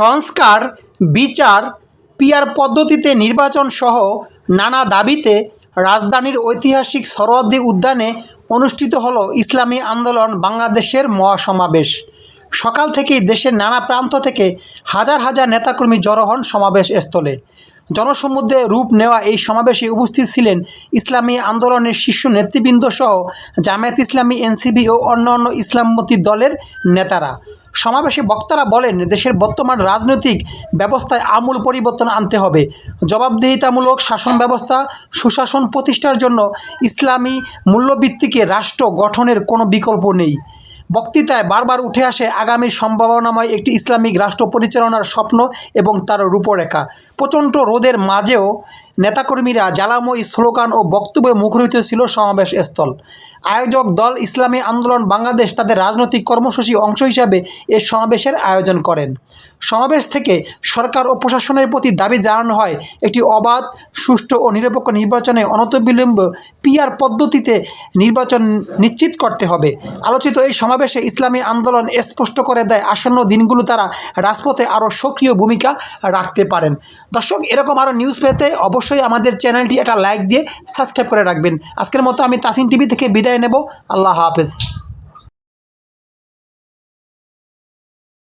সংস্কার, বিচার পিয়ার পদ্ধতিতে নির্বাচন সহ নানা দাবিতে রাজধানীর ঐতিহাসিক সরোয়ার্দী উদ্যানে অনুষ্ঠিত হল ইসলামী আন্দোলন বাংলাদেশের মহাসমাবেশ। সকাল থেকেই দেশের নানা প্রান্ত থেকে হাজার হাজার নেতাকর্মী জড়ো হন সমাবেশ স্থলে। জনসমুদ্রে রূপ নেওয়া এই সমাবেশে উপস্থিত ছিলেন ইসলামী আন্দোলনের শীর্ষ নেতৃবৃন্দ সহ জামায়াত ইসলামী এনসিবি ও অন্যান্য ইসলামমতী দলের নেতারা। সমাবেশে বক্তারা বলেন, দেশের বর্তমান রাজনৈতিক ব্যবস্থায় আমূল পরিবর্তন আনতে হবে। জবাবদিহিতামূলক শাসন ব্যবস্থা, সুশাসন প্রতিষ্ঠার জন্য ইসলামী মূল্যভিত্তিকে রাষ্ট্র গঠনের কোনো বিকল্প নেই। বক্তৃতায় বারবার উঠে আসে আগামীর সম্ভাবনাময় একটি ইসলামিক রাষ্ট্র পরিচালনার স্বপ্ন এবং তার রূপরেখা। প্রচণ্ড রোদের মাঝেও নেতাকর্মীরা জ্বালাময়ী স্লোগান ও বক্তব্যে মুখরিত ছিল সমাবেশ স্থল আয়োজক দল ইসলামী আন্দোলন বাংলাদেশ তাদের রাজনৈতিক কর্মসূচি অংশ হিসাবে এ সমাবেশের আয়োজন করেন। সমাবেশ থেকে সরকার ও প্রশাসনের প্রতি দাবি জানানো হয়, একটি অবাধ, সুষ্ঠু ও নিরপেক্ষ নির্বাচনে অনতবিলম্ব পিআর পদ্ধতিতে নির্বাচন নিশ্চিত করতে হবে। আলোচিত এই সমাবেশে ইসলামী আন্দোলন স্পষ্ট করে দেয়, আসন্ন দিনগুলো তারা রাজপথে আরও সক্রিয় ভূমিকা রাখতে পারেন। দর্শক, এরকম আরও নিউজ পেতে অবশ্যই আমাদের চ্যানেলটি একটা লাইক দিয়ে সাবস্ক্রাইব করে রাখবেন। আজকের মতো আমি তাসিন টিভি থেকে বিদায় নেব। আল্লাহ হাফেজ।